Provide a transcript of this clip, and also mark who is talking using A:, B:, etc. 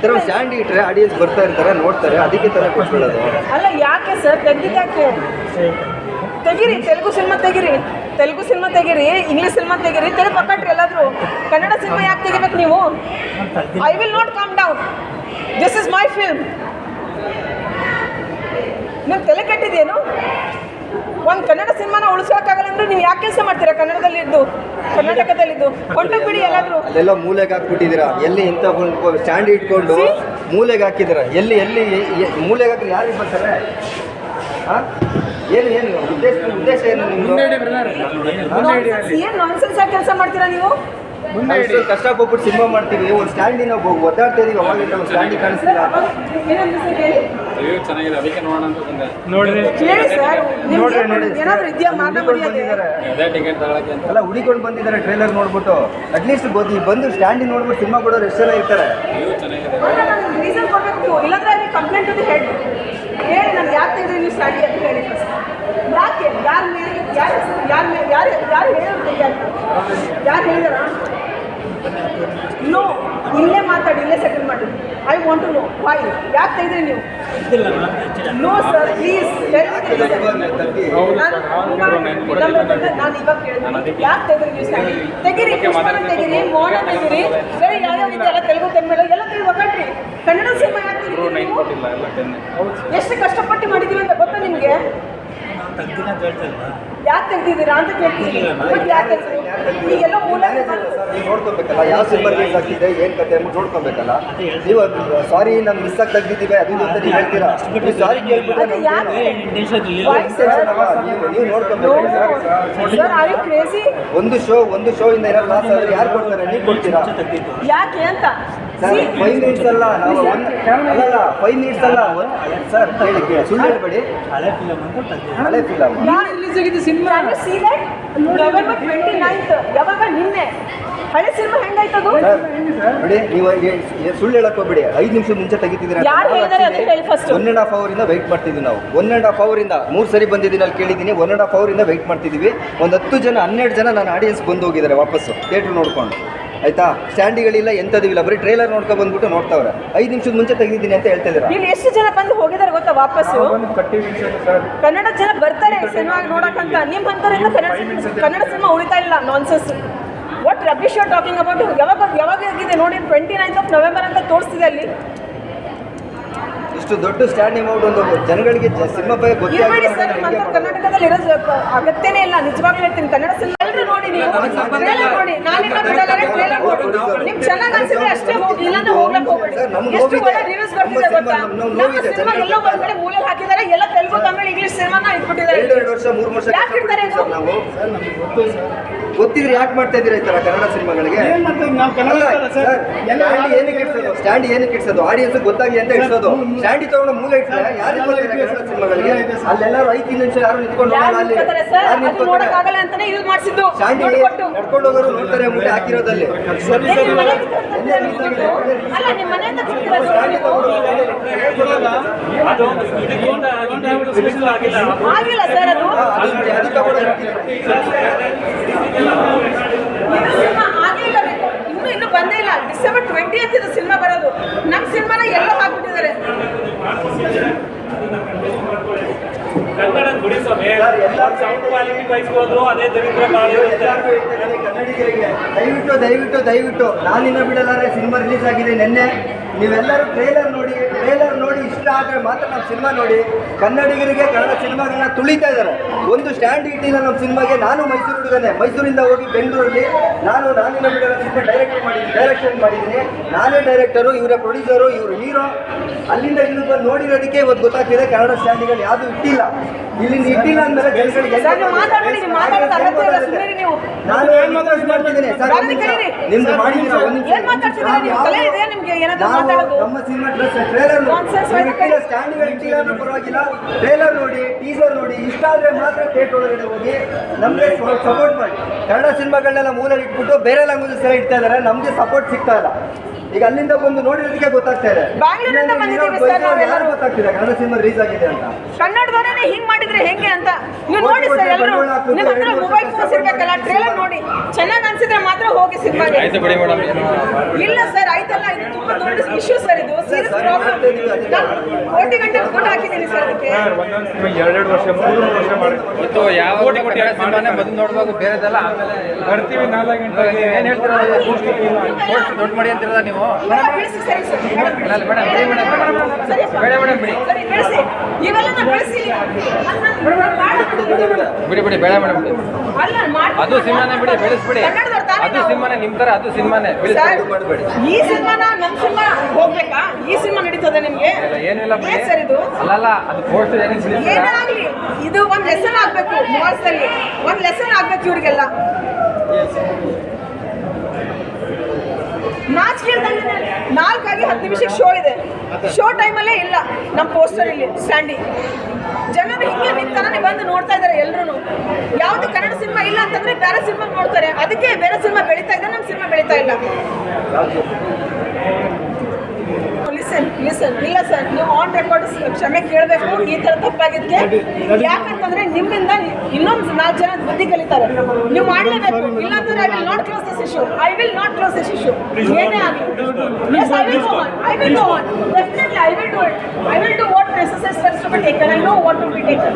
A: ಈ ಥರ ಸ್ಟ್ಯಾಂಡ್ ಇಟ್ಟರೆ ಆಡಿಯನ್ಸ್ ಬರ್ತಾ ಇರ್ತಾರೆ, ನೋಡ್ತಾರೆ, ಅದಕ್ಕೆ ಥರ ಕೊಟ್ಬಿಡೋದು.
B: ಅಲ್ಲ, ಯಾಕೆ ಸರ್? ತೆಗ್ದಿದ್ದಾಕೆ ತೆಗಿರಿ, ತೆಲುಗು ಸಿನಿಮಾ ತೆಗಿರಿ, ತೆಲುಗು ಸಿನಿಮಾ ತೆಗಿರಿ, ಇಂಗ್ಲೀಷ್ ಸಿನಿಮಾ ತೆಗಿರಿ, ತೆಲುಗು ಪಕ್ಕಟ್ರಿ ಎಲ್ಲಾದರೂ. ಕನ್ನಡ ಸಿನಿಮಾ ಯಾಕೆ ತೆಗಿಬೇಕು ನೀವು? I will not come down this is my film ನೀವು ತಲೆ ಕೆಟ್ಟಿದೇನು? ಒಂದು ಕನ್ನಡ ಸಿನಿಮಾನ ಉಳಿಸೋಕ್ಕಾಗಲ್ಲ ಅಂದ್ರೆ ನೀವು ಯಾಕೆ ಕೆಲಸ ಮಾಡ್ತೀರಾ? ಕನ್ನಡದಲ್ಲಿ ಇದ್ದು ಕರ್ನಾಟಕದಲ್ಲಿದ್ದು ಕೊಂಡೋಗ್ಬಿಡಿ ಎಲ್ಲಾದರೂ.
A: ಅಲ್ಲೆಲ್ಲ ಮೂಲೆಗೆ ಹಾಕ್ಬಿಟ್ಟಿದ್ದೀರಾ? ಎಲ್ಲಿ ಇಂತ ಸ್ಟ್ಯಾಂಡ್ ಇಟ್ಕೊಂಡು? ಮೂಲೆಗೆ ಹಾಕಿದ್ದೀರಾ? ಎಲ್ಲಿ ಎಲ್ಲಿ ಮೂಲೆಗೆ ಹಾಕಿ ಯಾರಿಗೆ ಬರ್ತಾರೆ ಕಷ್ಟಪಟ್ಟು ಏನು ಏನು ಉದ್ದೇಶ ಉದ್ದೇಶ ಏನು
B: ಏನು ನಾನ್ಸೆನ್ಸ್ ಆಗಿ ಕೆಲಸ ಮಾಡ್ತೀರಾ ನೀವು?
A: ಕಷ್ಟಪಟ್ಬಿಟ್ಟು ಸಿನಿಮಾ ಮಾಡ್ತೀವಿ ಒಂದು ಸ್ಟ್ಯಾಂಡಿನ ಒದ್ದಾಡ್ತಾ ಇದೀವಿ ಅವಾಗಿಂದ ಒಂದು ಸ್ಟ್ಯಾಂಡಿಗೆ ಕಾಣಿಸ್ತಿಲ್ಲ.
C: ಚೆನ್ನಾಗಿದೆ. ಅದಕ್ಕೆ ನೋಡೋಣ ಅಂತ ಬಂದೆ.
D: ನೋಡಿದ್ರೆ
B: ಹೇಳಿ ಸರ್
A: ನೋಡ್ರಿ ನೋಡಿ
B: ಏನಾದ್ರು ಇದೆಯಾ ಮಾನ
A: ಹುಡುಕೊಂಡು
B: ಮರ್ಯಾದೆ
C: ಅದೇ ಟಿಕೆಟ್ ತಗೊಳಕ್ಕೆ ಅಂತ.
A: ಎಲ್ಲ ಹುಡಿಕೊಂಡು ಬಂದಿದ್ದಾರೆ ಟ್ರೈಲರ್ ನೋಡ್ಬಿಟ್ಟು. ಅಟ್ಲೀಸ್ಟ್ ಬಂದು ಬಂದು ಸ್ಟ್ಯಾಂಡಿ ನೋಡ್ಬಿಟ್ಟು ಸಿನಿಮಾ ಕೊಡೋರು ಎಷ್ಟು ಜನ ಇರ್ತಾರೆ?
C: ಯಾರು ಚೆನ್ನಾಗಿದೆ.
B: ರೀಸನ್ ಕೊಡಬೇಕು ನೀವು ಇಲ್ಲಾಂದ್ರೆ ಅಲ್ಲಿ ಕಂಪ್ಲೇಂಟ್ ಟು ದಿ ಹೆಡ್ ಹೇಳಿ. ನಾನು ಯಾಕೆ ತೆಗೆದ್ರೆ ನೀವು ಸ್ಟಡಿ ಅಂತ ಹೇಳಿ ಫಸ್ಟ್ ಯಾಕೆ? ಯಾರ ಮೇಲೆ ಯಾರು ಯಾರ ಮೇಲೆ ಯಾರು ಯಾರು ಹೇಳಿದ್ರು ಯಾರು ಹೇಳಿದಾರ? ನೋ ಇಲ್ಲೇ ಮಾತಾಡಿ ಇಲ್ಲೇ ಸೆಟಲ್ ಮಾಡಿ. I want to know why ಯಾಕೆ ತೆಗೆದ್ರಿ ನೀವು? ನೋ ಸರ್ ಪ್ಲೀಸ್ ನಾನು ಇವಾಗ ಕೇಳಿದೆ ಯಾಕೆ ತೆಗೆದ್ರಿ ನೀವು ತೆಗೀರಿ ಪುಷ್ಪನ ತೆಗೀರಿ ಮೋಹನ ತೆಗೀರಿ ಬೇರೆ ಯಾವ್ಯಾವ ಇದೆಯಲ್ಲ ತೆಲುಗು ತಮಿಳು ಎಲ್ಲ ತೆಗೆದು ಒಗ್ಗಟ್ರಿ. ಕನ್ನಡ ಸಿನಿಮಾ ಯಾಕೆ ಎಷ್ಟು ಕಷ್ಟಪಟ್ಟು ಮಾಡಿದೀವಿ ಅಂತ ಗೊತ್ತಾ ನಿಮಗೆ? ಯಾಕೆ ತೆಗ್ದಿದ್ದೀರಾ ಅಂತ ಕೇಳ್ತಿದ್ದೀನಿ ಬಟ್ ಯಾಕೆ ತೆಗ್ದಿದ್ದೀರಿ? ಈಗೆಲ್ಲ ಮೂಲ
A: ನೀವು ನೋಡ್ಕೊಬೇಕಲ್ಲ ಯಾವ ಸಿನಿಮಾ ರಿಲೀಸ್ ಆಗ್ತಿದೆ ಏನು ಕತೆ ಅಂದ್ಬಿಟ್ಟು ನೋಡ್ಕೊಬೇಕಲ್ಲ? ನೀವು ಸಾರಿ ನಮ್ಮ ಮಿಸ್ ಆಗಿ ತೆಗ್ದಿದ್ದೀವಿ ಅದು ಇದು ಅಂತ ನೀವು ಹೇಳ್ತೀರಾ? ನೀವು ಸಾರಿ? ನೀವು. ನೋಡ್ಕೊಬೇಕು.
B: ಸರ್
A: ಒಂದು ಶೋ ಒಂದು ಶೋ ಇಂದ ಏನಾದ್ರು ಲಾಸ್ ಆದ್ರೆ ಯಾರು ಕೊಡ್ತಾರೆ? ನೀವು ಕೊಡ್ತೀರಾ?
B: ಯಾಕೆ ಅಂತ?
A: ಸರ್ ಫೈವ್ ಮಿನಿಟ್ಸ್ ಅಲ್ಲ ನಾವು ಅಲ್ಲ ಫೈವ್ ಮಿನಿಟ್ಸ್ ಅಲ್ಲ ಸರ್ ಹೇಳಿ ಸುಳ್ಳು ಹೇಳ್ಬೇಡಿ.
D: ಹಳೆ ಫಿಲಮ್ ಅಂತ ತೆಗ್ದಿದ್ದಾರೆ.
A: ಹಳೆ ಫಿಲಮ್
B: ಯಾರು ರಿಲೀಸ್ ಆಗಿದೆ cinema Can you see that? November twenty ninth ಯಾವಾಗ? ನಿನ್ನೆ. ಹಳೆ ಸಿನಿಮಾ ಹೆಂಗಾಯ್ತದು
A: ಸರ್ ನೋಡಿ ನೀವು ಏ- ಏ- ಸುಳ್ಳು ಹೇಳಕ್ ಹೋಗ್ಬೇಡಿ. ಐದು ನಿಮಿಷ ಮುಂಚೆ ತೆಗಿತಿದ್ದೀರಾ. ಒನ್ ಅಂಡ್ ಹಾಫ್ ಅವರಿಂದ ವೆಯ್ಟ್ ಮಾಡ್ತಿದ್ವಿ ನಾವು. ಒನ್ ಆ್ಯಂಡ್ ಹಾಫ್ ಅವರಿಂದ ಮೂರು ಸರಿ ಬಂದಿದ್ದೀನಿ ಅಲ್ಲಿ ಕೇಳಿದ್ದೀನಿ. ಒನ್ ಆ್ಯಂಡ್ ಹಾಫ್ ಅವರಿಂದ ವೆಯ್ಟ್ ಮಾಡ್ತಿದ್ದೀವಿ. ಒಂದು ಹತ್ತು ಜನ ಹನ್ನೆರಡು ಜನ ನನ್ನ ಆಡಿಯನ್ಸ್ ಬಂದು ಹೋಗಿದ್ದಾರೆ ವಾಪಸ್ಸು. ಥಿಯೇಟ್ರ್ ನೋಡ್ಕೊಂಡು. ಆಯ್ತಾ? ಸ್ಟ್ಯಾಂಡಿಗಳಿಲ್ಲ ಇಲ್ಲ. ಬರೀ ಟ್ರೈಲರ್ ನೋಡ್ಕೊ ಬಂದ್ಬಿಟ್ಟು ನೋಡ್ತಾವ್ರೆ. ಐದು ನಿಮಿಷದ ಮುಂಚೆ ತೆಗೆದಿದ್ದೀನಿ ಅಂತ ಹೇಳ್ತಾ ಇದ್ದೀರಾ?
B: ಇಲ್ಲಿ ಎಷ್ಟು ಜನ ಬಂದು ಹೋಗಿದ್ದಾರೆ ಗೊತ್ತಾ ವಾಪಸ್ಸು? ಕನ್ನಡ ಜನ ಬರ್ತಾರೆ ಸಿನಿಮಾ ನೋಡಕ್ಕಂತ ನಿಮ್ಮ ಅಂತರಿಂದ ಕನ್ನಡ ಕನ್ನಡ ಸಿನಿಮಾ ಉಳಿತಾ ಇಲ್ಲ. Nonsense what rubbish you talking about ಯಾವಾಗ ಯಾವಾಗ ಆಗಿದೆ ನೋಡಿ ಟ್ವೆಂಟಿ ನೈನ್ತ್ ಆಫ್ ನವೆಂಬರ್ ಅಂತ ತೋರಿಸ್ತಿದೆ ಅಲ್ಲಿ.
A: ಇಷ್ಟು ದೊಡ್ಡ ಸ್ಟ್ಯಾಂಡಿಂಗ್ ಔಟ್ ಒಂದು ಜನಗಳಿಗೆ ಸಿನಿಮಾ ಬಗ್ಗೆ
B: ಇರಬೇಡಿ ಸರ್? ಕರ್ನಾಟಕದಲ್ಲಿ ಇರೋ ಅಗತ್ಯನೇ ಇಲ್ಲ. ನಿಜವಾಗ್ಲೂ ಹೇಳ್ತೀನಿ. ಕನ್ನಡ ಸಿನಿಮಾ ಎಲ್ಲರೂ ನೋಡಿ ನೀವು. ಟ್ರೇಲರ್ ನೋಡಿ. ನಾನು ಟ್ರೇಲರ್ ನೋಡಿ ನಿಮ್ಗೆ ಚೆನ್ನಾಗಿ ಅನ್ಸಿದ್ರೆ ಅಷ್ಟೇ ಹೋಗಿ ಇಲ್ಲಾಂದ್ರೆ ಹೋಗ್ಲಕ್ಕ ಎಷ್ಟು. ಒಳ್ಳೆ ರಿವ್ಯೂಸ್ ಬರ್ತಿದೆ ಗೊತ್ತಾ?
A: ಸಿನಿಮಾ
B: ನಮ್ಮ
A: ಜನರಿಗೆ
B: ಒಂದ್ ಕಡೆ ಮೂಲೆಗೆ ಹಾಕಿದ್ದಾರೆ ಎಲ್ಲ ತೆಲುಗು ತಮಿಳು ಇಂಗ್ಲಿಷ್ ಸಿನಿಮಾನ ಇಟ್ಬಿಟ್ಟಿದ್ದಾರೆ.
A: ಎರಡು ಎರಡು ವರ್ಷ ಮೂರು ವರ್ಷ
B: ಯಾಕೆ ಇಡ್ತಾರೆ ಇದು?
A: ನಾವು? ಗೊತ್ತಿದ್ರೆ ಯಾಕೆ ಮಾಡ್ತಾ ಇದ್ದೀರಾ ಈ ತರ ಕನ್ನಡ ಸಿನಿಮಾಗಳಿಗೆ?
D: ಏನ್ ಮಾಡ್ತೀವಿ ನಾವು ಕನ್ನಡ ಸರ್. ಎಲ್ಲ
A: ಸ್ಟ್ಯಾಂಡ್ ಏನಕ್ಕೆ ಇಡ್ಸೋದು? ಆಡಿಯನ್ಸ್ ಗೊತ್ತಾಗಿ ಅಂತ ಇಡ್ಸೋದು. ಸ್ಟ್ಯಾಂಡ್ ತಗೊಂಡು ಮೂಲೆ ಇಟ್ಟರೆ ಯಾರು ಕನ್ನಡ ಸಿನಿಮಾಗಳಿಗೆ? ಅಲ್ಲೆಲ್ಲರೂ ಐದು ನಿಮಿಷ ಯಾರು ನಿಂತ್ಕೊಂಡು ಅಲ್ಲಿ. ಯಾರು ಸ್ಟ್ಯಾಂಡ್ ನಡ್ಕೊಂಡು ಹೋಗೋರು ನೋಡ್ತಾರೆ ಮೂಲೆ ಹಾಕಿರೋದಲ್ಲಿ?
B: ಅಲ್ಲ ನಿಮ್ಮ ಮನೆಯಿಂದ
D: ಆಗಿಲ್ಲ
B: ಸರ್ ಅದು. ಆಗಿಲ್ಲ ಇನ್ನು ಇನ್ನು ಬಂದೇ ಇಲ್ಲ. ಡಿಸೆಂಬರ್ ಟ್ವೆಂಟಿ ಅಂತ ಇದು ಸಿನಿಮಾ ಬರೋದು. ನಮ್ಮ ಸಿನಿಮಾನ ಎಲ್ಲೋ ಹಾಕ್ಬಿಟ್ಟಿದ್ದಾರೆ.
D: ಕನ್ನಡ ಅದೇ
A: ಕನ್ನಡಿಗರಿಗೆ ದಯವಿಟ್ಟು ದಯವಿಟ್ಟು ದಯವಿಟ್ಟು. ನಾನಿನ್ನ ಬಿಡಲಾರೆ ಸಿನಿಮಾ ರಿಲೀಸ್ ಆಗಿದೆ ನಿನ್ನೆ. ನೀವೆಲ್ಲರೂ ಟ್ರೇಲರ್ ನೋಡಿ ಟ್ರೇಲರ್ ನೋಡಿ ಇಷ್ಟ ಆದರೆ ಮಾತ್ರ ನಮ್ಮ ಸಿನಿಮಾ ನೋಡಿ. ಕನ್ನಡಿಗರಿಗೆ ಕನ್ನಡ ಸಿನಿಮಾಗಳನ್ನ ತುಳಿತಾ ಇದ್ದಾರೆ. ಒಂದು ಸ್ಟ್ಯಾಂಡ್ ಇಟ್ಟಿಲ್ಲ ನಮ್ಮ ಸಿನಿಮಾಗೆ ನಾನು ಮೈಸೂರು ಹುಡುಗನೆ. ಮೈಸೂರಿಂದ ಹೋಗಿ ಬೆಂಗಳೂರಲ್ಲಿ ನಾನು ನಾನು ನಮ್ಮ ಸಿನಿಮಾ ಡೈರೆಕ್ಟ್ ಮಾಡಿದ್ದೀನಿ ಡೈರೆಕ್ಷನ್ ಮಾಡಿದ್ದೀನಿ. ನಾನೇ ಡೈರೆಕ್ಟರು ಇವರ ಪ್ರೊಡ್ಯೂಸರು ಇವರು ಹೀರೋ ಅಲ್ಲಿಂದ ಇಲ್ಲಿ ಬಂದು ನೋಡಿರೋದಕ್ಕೆ ಇವತ್ತು ಗೊತ್ತಾಗ್ತಿದೆ ಕನ್ನಡ ಸ್ಟ್ಯಾಂಡಿಗಳು ಯಾವುದು ಇಟ್ಟಿಲ್ಲ. ಇಲ್ಲಿಂದ ಇಟ್ಟಿಲ್ಲ ಅಂದಮೇಲೆ ಜನಗಳಿಗೆ
B: ಇಲ್ಲ.
A: ನಾನು ಏನ್ ಮಾತಾಡ್ತಿದ್ದೀನಿ ಸರ್? ನಿಮ್ದು ಮಾಡಿದ್ದೀರಾ
B: ಮಾತಾಡೋದು?
A: ನಮ್ಮ ಸಿನಿಮಾ ಡ್ರೆಸ್ ಟ್ರೇಲರ್ ನೋಡಿ.
B: ಹೇಳ್ಬೇಡಿ.
A: ಇಟ್ಟಿಲ್ಲ ಪರವಾಗಿಲ್ಲ. ಟ್ರೇಲರ್ ನೋಡಿ ಟೀಸರ್ ನೋಡಿ ಇಷ್ಟ ಆದ್ರೆ ಮಾತ್ರ ಥಿಯೇಟರ್ ಒಳಗಡೆ ಹೋಗಿ ನಮಗೆ ಸಪೋರ್ಟ್ ಮಾಡಿ. ಕನ್ನಡ ಸಿನಿಮಾಗಳನ್ನೆಲ್ಲ ಮೂಲ ಇಟ್ಬಿಟ್ಟು ಬೇರೆ ಲ್ಯಾಂಗ್ವೇಜಸ್ ಎಲ್ಲ ಇಡ್ತಾ ಇದಾರೆ ನಮ್ಗೆ ಸಪೋರ್ಟ್ ಸಿಗ್ತಾ ಇಲ್ಲ. ಈಗ ಅಲ್ಲಿಂದ ಬಂದು ನೋಡಿರೋದಕ್ಕೆ ಗೊತ್ತಾಗ್ತಾ ಇದೆ. ಗೊತ್ತಾಗ್ತಿದೆ ಕನ್ನಡ ಸಿನಿಮಾ ರಿಲೀಸ್ ಆಗಿದೆ ಅಂತ.
B: ಕನ್ನಡದವರೇ ಹಿಂಗ್ ಮಾಡಿದ್ರೆ ಹೆಂಗೆ ಅಂತ? ನೀವು ನೋಡಿ ಸರ್ ಎಲ್ಲರೂ ನಿಮ್ಮ ಹತ್ರ ಮೊಬೈಲ್ ಫೋನ್ಸ್ ಇರ್ಬೇಕಲ್ಲ ಟ್ರೇಲರ್ ನೋಡಿ. ಚೆನ್ನಾಗಿ ಅನ್ಸಿದ್ರೆ ಮಾತ್ರ ಹೋಗಿ
C: ಮೇಡಮ್
B: ಇಲ್ಲ ಸರ್ ಆಯ್ತಲ್ಲ ಇದು ತುಂಬಾ ದೊಡ್ಡ ಇಶ್ಯೂ ಸರ್ ಇದು. ಸೀರಿಯಸ್ ಪ್ರಾಬ್ಲಮ್ ಕೋಟಿ ಗಂಟೆ ದುಡ್ಡು ಹಾಕಿದ್ದೀನಿ ಸರ್ ಅದಕ್ಕೆ.
E: ಎರಡೆರಡು ವರ್ಷ ಮೂರು ವರ್ಷ ಮಾಡಿ
C: ಇವತ್ತು ಯಾವ
E: ಕೋಟಿ ಕೋಟಿ
C: ಕನ್ನಡ ಸಿನಿಮಾನೇ ಮೊದಲು ನೋಡುವಾಗ ಬೇರೆದೆಲ್ಲ ಆಮೇಲೆ
E: ಬರ್ತೀವಿ ನಾಲ್ಕು ಗಂಟೆಗೆ
C: ಏನ್ ಹೇಳ್ತೀರಾ ಪೋಸ್ಟ್ ದೊಡ್ಡ ಮಾಡಿ ಅಂತಿರೋದ ನೀವು?
B: ಸರಿ ಸರ್.
C: ಮೇಡಮ್, ಬಿಡಿ ಮೇಡಮ್. ಬೇಡ.
B: ಇವೆಲ್ಲ
C: ಬಿಡಿ ಬಿಡಿ ಬೇಡ ಮೇಡಮ್. ಅದು ಸಿನಿಮಾನೇ ಬಿಡಿ ಬೆಳೆಸ್ಬಿಡಿ. ಅದು. ಸಿನಿಮಾನೇ ನಿಮ್ ತರ ಅದು ಸಿನಿಮಾನೇ
B: ಸರ್,
C: ಬೆಳೆಸ್ಬಿಡಿ ಮಾಡಬೇಡಿ
B: ಈ ಸಿನಿಮಾನ ನಮ್ ಸಿನಿಮಾ ಹೋಗ್ಬೇಕಾ? ಈ ಸಿನಿಮಾ ನಡೀತದೆ ನಿಮ್ಗೆ?
C: ಏನಿಲ್ಲ ಬಿಡಿ.
B: ಸರ್ ಇದು?
C: ಅಲ್ಲಲ್ಲ ಅದು ಏನಿಲ್ಲ ಬಿಡಿಸ್ತೀರಾ
B: ಏನಾಗ್ಲಿ ಇದು ಒಂದ್ ಲೆಸನ್ ಆಗ್ಬೇಕು ಮಾಲ್ಸ್ ಅಲ್ಲಿ. ಒಂದ್ ಲೆಸನ್ ಆಗ್ಬೇಕು ಇವ್ರಿಗೆಲ್ಲ. ನಾಚಿಕೆ ಕೇಳ್ದಂಗೆ ನಾಲ್ಕಾಗಿ ಹತ್ತು ನಿಮಿಷಕ್ಕೆ ಶೋ ಇದೆ. ಶೋ ಟೈಮಲ್ಲೇ ಇಲ್ಲ. ನಮ್ಮ ಪೋಸ್ಟರ್ ಇಲ್ಲಿ ಸ್ಟ್ಯಾಂಡಿ ಜನರು ಹಿಂಗೆ ನಿಂತಾನೆ ಬಂದು ನೋಡ್ತಾ ಇದ್ದಾರೆ ಎಲ್ರು ಯಾವುದು ಕನ್ನಡ ಸಿನಿಮಾ ಇಲ್ಲ ಅಂತಂದ್ರೆ ಬೇರೆ ಸಿನಿಮಾ ನೋಡ್ತಾರೆ. ಅದಕ್ಕೆ ಬೇರೆ ಸಿನಿಮಾ ಬೆಳೀತಾ ಇದೆ ನಮ್ಮ ಸಿನಿಮಾ ಬೆಳೀತಾ ಇಲ್ಲ. ಲಿಸನ್ ಲಿಸನ್ ಇಲ್ಲ ಸರ್ ನೀವು ಆನ್ ರೆಕಾರ್ಡ್ ಕ್ಷಮೆ ಕೇಳಬೇಕು. ಈ ಥರ ತಪ್ಪಾಗಿದ್ದಕ್ಕೆ ಯಾಕಂತಂದ್ರೆ ನಿಮ್ಮಿಂದ ಇನ್ನೊಂದು ನಾಲ್ಕು ಜನ ಬುದ್ಧಿ ಕಲಿತಾರೆ. ನೀವು ಮಾಡಲೇಬೇಕು. I will not close this issue. I will not close this issue. Please go on. Yes, I will go on. I will go on. Definitely, I will do it. I will do what necessary steps to be taken. I know what will be taken.